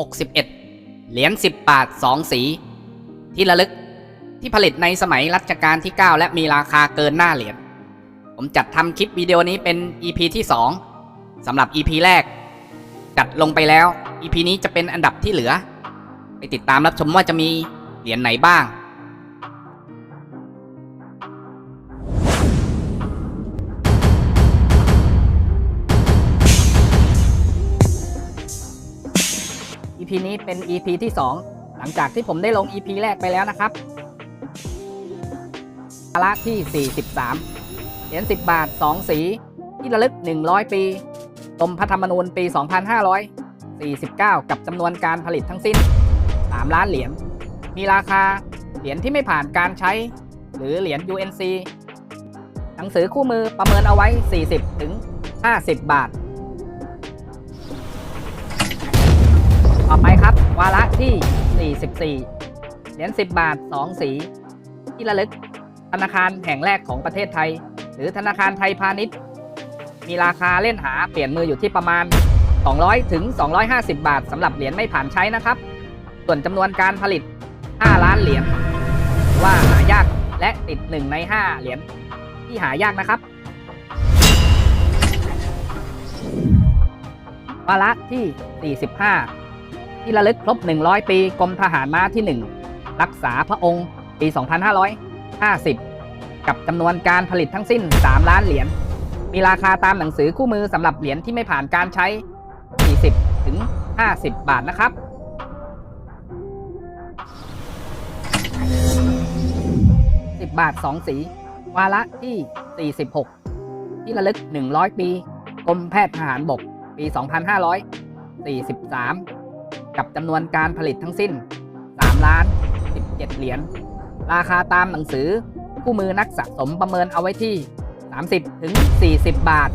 61 เหรียญ10 บาท 2 สี ที่ระลึกที่ผลิตในสมัยรัชกาลที่ 9 และมีราคาเกินหน้าเหรียญ ผมจัดทำคลิปวิดีโอนี้เป็น EP ที่ 2 สำหรับ EP แรก จัดลงไปแล้ว EP นี้จะเป็นอันดับที่เหลือ ไปติดตามรับชมว่าจะมีเหรียญไหนบ้าง EP นี้เป็น EP ที่ 2 หลังจากที่ผมได้ลง EP แรกไปแล้วนะครับภาระที่ 43 เหรียญ10 บาท 2 สี ที่ระลึก 100 ปีกรมพระธรรมนูญปี 2549 กับจำนวนการผลิตทั้งสิ้น 3 ล้านเหรียญ มีราคา เหรียญที่ไม่ผ่านการใช้ หรือเหรียญ UNC หนังสือคู่มือประเมินเอาไว้ 40ถึง50 บาท ที่ 44 เหรียญ 10 บาท 2 สี ที่ระลึกธนาคารแห่งแรกของประเทศไทย หรือธนาคารไทยพาณิชย์ มีราคาเล่นหาเปลี่ยนมืออยู่ที่ประมาณ 200 ถึง 250 บาทสำหรับเหรียญไม่ผ่านใช้นะครับ ส่วนจำนวนการผลิต 5 ล้านเหรียญว่าหายากและติด 1 ใน 5 เหรียญที่หายากนะครับวาระที่ 45 ที่ระลึกครบ 100 ปีกรมทหารม้าที่ 1 รักษาพระองค์ ปี 2550 กับจำนวนการผลิตทั้งสิ้น 3 ล้านเหรียญ มีราคาตามหนังสือคู่มือสำหรับเหรียญที่ไม่ผ่านการใช้ 40 ถึง 50 บาทนะครับ 10 บาท 2 สี วาระที่ 46 ที่ระลึก 100 ปี กรมแพทย์ทหารบก ปี 2543 กับจำนวนการผลิตทั้งสิ้น 3 ล้าน 17 เหรียญ ราคาตามหนังสือคู่มือนักสะสมประเมินเอาไว้ที่ 30 ถึง 40 บาท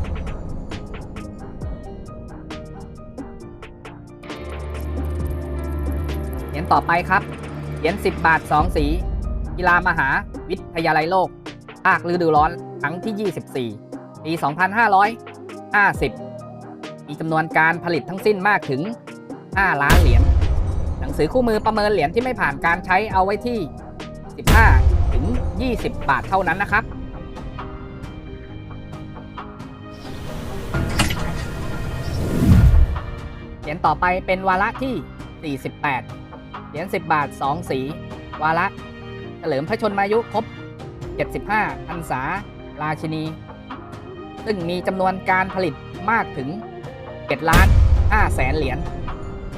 เหรียญต่อไปครับ เหรียญ10 บาท 2 สี กีฬามหาวิทยาลัยโลก ภาคฤดูร้อนครั้งที่ 24 ปี 2550 มีจำนวนการผลิตทั้งสิ้นมากถึง 5 ล้านเหรียญ นังสือคู่มือประเมินเหรียญที่ไม่ผ่านการใช้เอาไว้ที่ 15 ถึง 20 บาทเท่านั้นนะครับ เหรียญต่อไปเป็นวาระที่ 48 เหรียญ 10 บาท 2 สี วาระเฉลิมพระชนมายุครบ 75พรรษา ราชินี ซึ่งมีจำนวนการผลิตมากถึง7ล้าน5แสนเหรียญ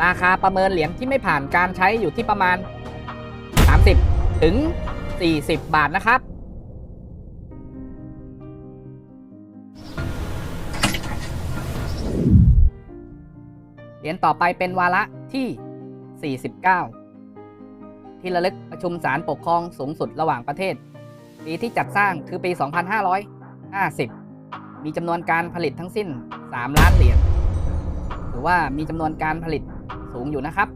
ราคาประเมินเหรียญที่ไม่ผ่านการใช้อยู่ที่ประมาณ 30 ถึง 40 บาทนะครับเหรียญต่อไปเป็นวาระที่ 49 ที่ระลึกประชุมศาลปกครองสูงสุดระหว่างประเทศ ปีที่จัดสร้างคือปี 2550 มีจำนวนการผลิตทั้งสิ้น 3 ล้านเหรียญถือว่ามีจำนวนการผลิต อยู่นะครับ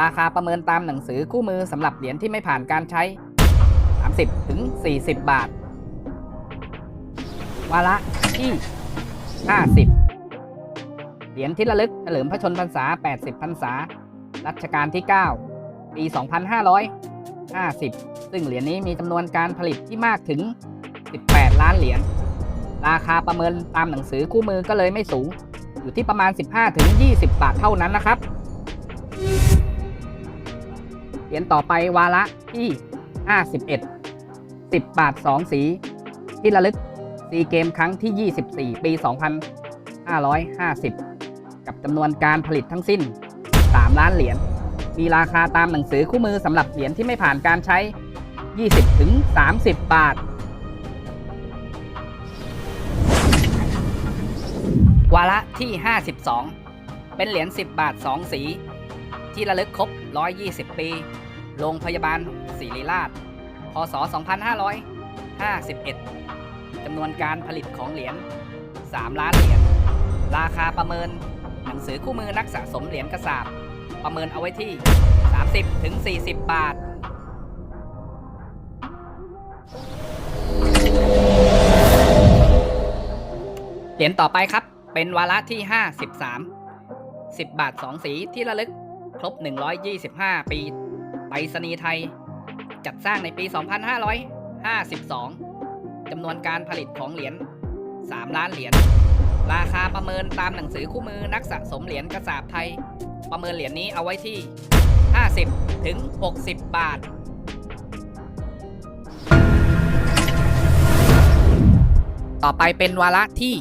ราคาประเมินตามหนังสือคู่มือสำหรับเหรียญที่ไม่ผ่านการใช้ 30ถึง40 บาท วาระที่ 50 เหรียญที่ระลึกเฉลิมพระชนพรรษา 80 พรรษา รัชกาลที่ 9 ปี 2550 ซึ่งเหรียญนี้มีจำนวนการผลิตที่มากถึง 18 ล้านเหรียญ ราคาประเมินตามหนังสือคู่มือก็เลยไม่สูง อยู่ที่ประมาณ 15ถึง20 บาทเท่านั้นนะครับ เหรียญต่อไปวาระที่ 51 10 บาท 2 สี ที่ระลึกซีเกมครั้งที่ 24 ปี 2550 กับจำนวนการผลิตทั้งสิ้น 3 ล้านเหรียญ มีราคาตามหนังสือคู่มือสำหรับเหรียญที่ไม่ผ่านการใช้ 20ถึง30 บาท วาระที่ 52 เป็นเหรียญ 10 บาท 2 สี ที่ระลึกครบ 120 ปี โรงพยาบาลศิริราช พศ 2551 จำนวนการผลิตของเหรียญ 3 ล้านเหรียญ ราคาประเมิน หนังสือคู่มือนักสะสมเหรียญกระสาบ ประเมินเอาไว้ที่ 30-40 บาทเหรียญต่อไปครับ เป็นวาระที่ 53 10 บาท 2 สีที่ระลึก ครบ 125 ปีไปรษณีย์ไทย จัดสร้างในปี 2552จำนวนการผลิตของเหรียญ 3 ล้านเหรียญ ราคาประเมินตามหนังสือคู่มือนักสะสมเหรียญกระสาบไทย ประเมินเหรียญนี้เอาไว้ที่ 50 ถึง 60 บาทต่อไปเป็นวาระที่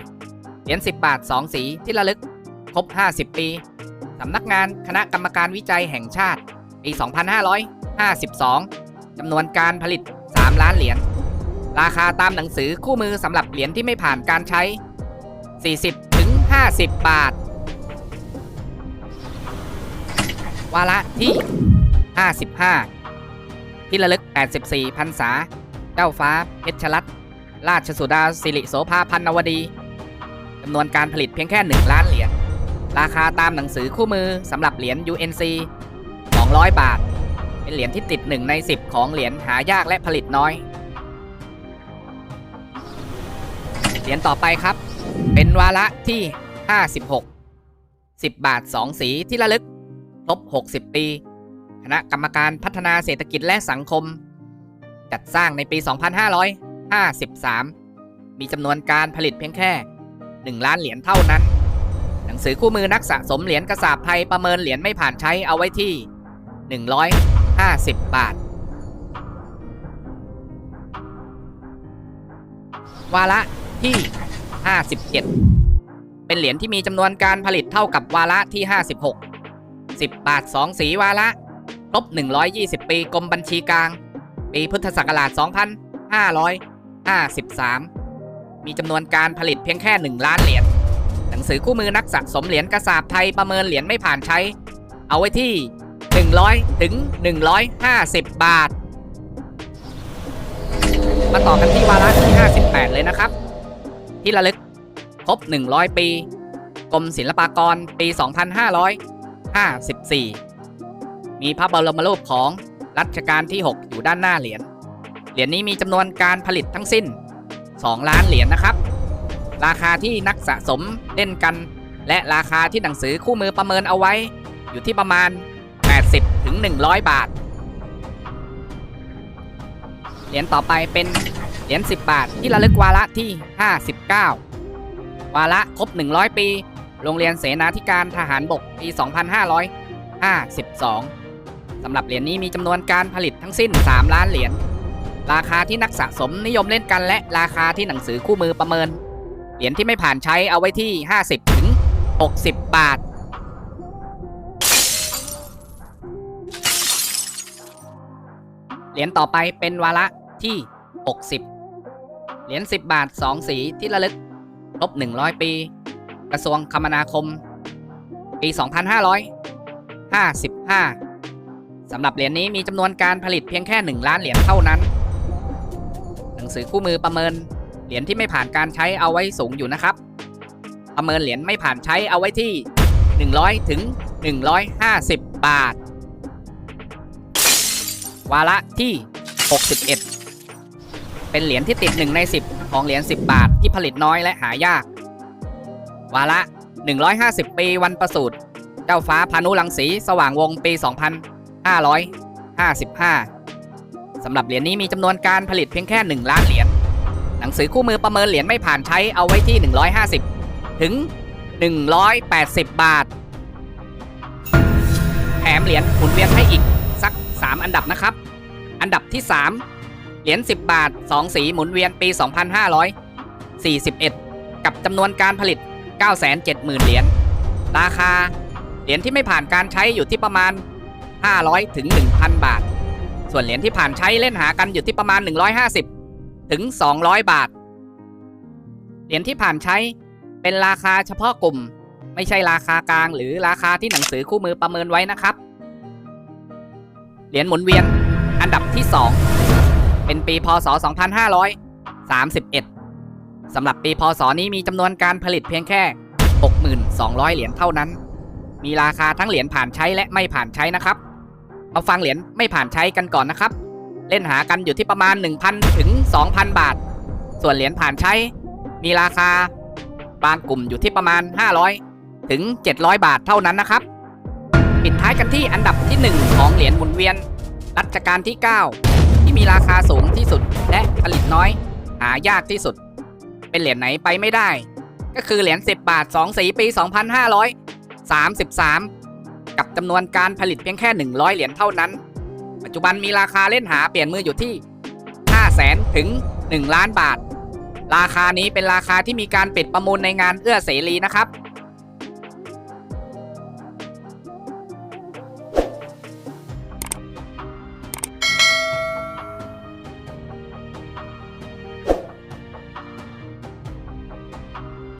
54 เหรียญ 10 บาท 2 สีที่ระลึก ครบ 50 ปี สำนักงานคณะกรรมการวิจัยแห่งชาติ ปี 2552 จำนวนการผลิต 3 ล้านเหรียญ ราคาตามหนังสือคู่มือสำหรับเหรียญที่ไม่ผ่านการใช้ 40 ถึง 50 บาท วาระที่ 55 ที่ระลึก 84พรรษา เจ้าฟ้าเพชรรัตราชสุดาสิริโสภาพันนวดีจำนวนการผลิตเพียงแค่ 1 ล้าน ราคาตามหนังสือคู่มือสำหรับเหรียญ UNC 200 บาท เป็นเหรียญที่ติด 1 ใน 10 ของเหรียญหายากและผลิตน้อย เหรียญต่อไปครับ เป็นวาระที่ 56 10 บาท 2 สีที่ระลึกครบ 60 ปี คณะกรรมการพัฒนาเศรษฐกิจและสังคม จัดสร้างในปี 2553 มีจำนวนการผลิตเพียงแค่ 1 ล้านเหรียญเท่านั้น สือคู่มือนักสะสมเหรียญกระสาบไทยประเมินเหรียญไม่ผ่านใช้เอาไว้ที่ 150 บาท วาระที่ 57 เป็นเหรียญที่มีจำนวนการผลิตเท่ากับวาระที่ 56 10 บาท 2 สีวาระครบ 120 ปีกรมบัญชีกลาง ปีพุทธศักราช 2553 มีจำนวนการผลิตเพียงแค่ 1 ล้านเหรียญ หนังสือคู่มือนักสะสมเหรียญกระสาบไทยประเมินเหรียญไม่ผ่านใช้ เอาไว้ที่ 100 ถึง 150 บาท มาต่อกันที่วาระที่ 58 เลยนะครับ ที่ระลึกครบ 100 ปี กรมศิลปากรปี 2554 มีพระบรมรูปของรัชกาลที่ 6 อยู่ด้านหน้าเหรียญ เหรียญนี้มีจำนวนการผลิตทั้งสิ้น 2 ล้านเหรียญนะครับ ราคาที่นักสะสมเล่นกัน และราคาที่หนังสือคู่มือประเมินเอาไว้ อยู่ที่ประมาณ 80ถึง100 บาท เหรียญต่อไปเป็นเหรียญ10 บาทที่ระลึกวาระที่ 59 วาระครบ 100 ปี โรงเรียนเสนาธิการทหารบกปี 2552สำหรับเหรียญนี้มีจำนวนการผลิตทั้งสิ้น 3 ล้านเหรียญราคาที่นักสะสมนิยมเล่นกันและราคาที่หนังสือคู่มือประเมิน เหรียญที่ไม่ผ่านใช้เอาไว้ที่ 50 ถึง 60 บาท เหรียญต่อไปเป็นวาระที่ 60 เหรียญ 10 บาท 2 สีที่ระลึกครบ100 ปี กระทรวงคมนาคม ปี 2555สำหรับเหรียญนี้มีจำนวนการผลิตเพียงแค่ 1 ล้านเหรียญเท่านั้น หนังสือคู่มือประเมิน เหรียญที่ไม่ผ่านการใช้เอาไว้สูงอยู่นะครับ ประเมินเหรียญไม่ผ่านใช้เอาไว้ที่ 100 ถึง 150 บาท วาระที่ 61 เป็นเหรียญที่ติด 1 ใน 10 ของเหรียญ 10 บาทที่ผลิตน้อยและหายาก วาระ 150 ปีวันประสูติเจ้าฟ้าพานุรังสีสว่างวงปี 2555 สำหรับเหรียญนี้มีจำนวนการผลิตเพียงแค่ 1 ล้านเหรียญ หนังสือคู่มือประเมินเหรียญไม่ผ่านใช้เอาไว้ที่ 150 ถึง 180 บาท แถมเหรียญหมุนเวียนให้อีกสัก 3 อันดับนะครับ อันดับที่ 3 เหรียญ10 บาท 2 สีหมุนเวียนปี 2541 กับจำนวนการผลิต 970,000 เหรียญราคา เหรียญที่ไม่ผ่านการใช้อยู่ที่ประมาณ 500 ถึง 1,000 บาท ส่วนเหรียญที่ผ่านใช้เล่นหากันอยู่ที่ประมาณ 150 ถึง 200 บาท เหรียญที่ผ่านใช้เป็นราคาเฉพาะกลุ่ม ไม่ใช่ราคากลางหรือราคาที่หนังสือคู่มือประเมินไว้นะครับ เหรียญหมุนเวียนอันดับที่ 2 เป็นปีพศ 2531สำหรับปีพศนี้มีจำนวนการผลิตเพียงแค่ 6,200 เหรียญเท่านั้น มีราคาทั้งเหรียญผ่านใช้และไม่ผ่านใช้นะครับมาฟังเหรียญไม่ผ่านใช้กันก่อนนะครับ เล่นหากันอยู่ที่ประมาณ 1,000 ถึง 2,000 บาท ส่วนเหรียญผ่านใช้ มีราคา บางกลุ่มอยู่ที่ประมาณ 500 ถึง 700 บาทเท่านั้นนะครับ ปิดท้ายกันที่อันดับที่ 1 ของเหรียญหมุนเวียน รัชกาลที่ 9 ที่มีราคาสูงที่สุดและผลิตน้อย หายากที่สุด เป็นเหรียญไหนไปไม่ได้ ก็คือเหรียญ10 บาท 2 สีปี 2533 กับจำนวนการผลิตเพียงแค่ 100 เหรียญเท่านั้น ปัจจุบันมีราคาเล่นหาเปลี่ยนมืออยู่ที่ 5 0 0แสนถึง 1 ล้านบาท ราคานี้เป็นราคาที่มีการปิดประมูลในงานเอื้อเสรีนะครับ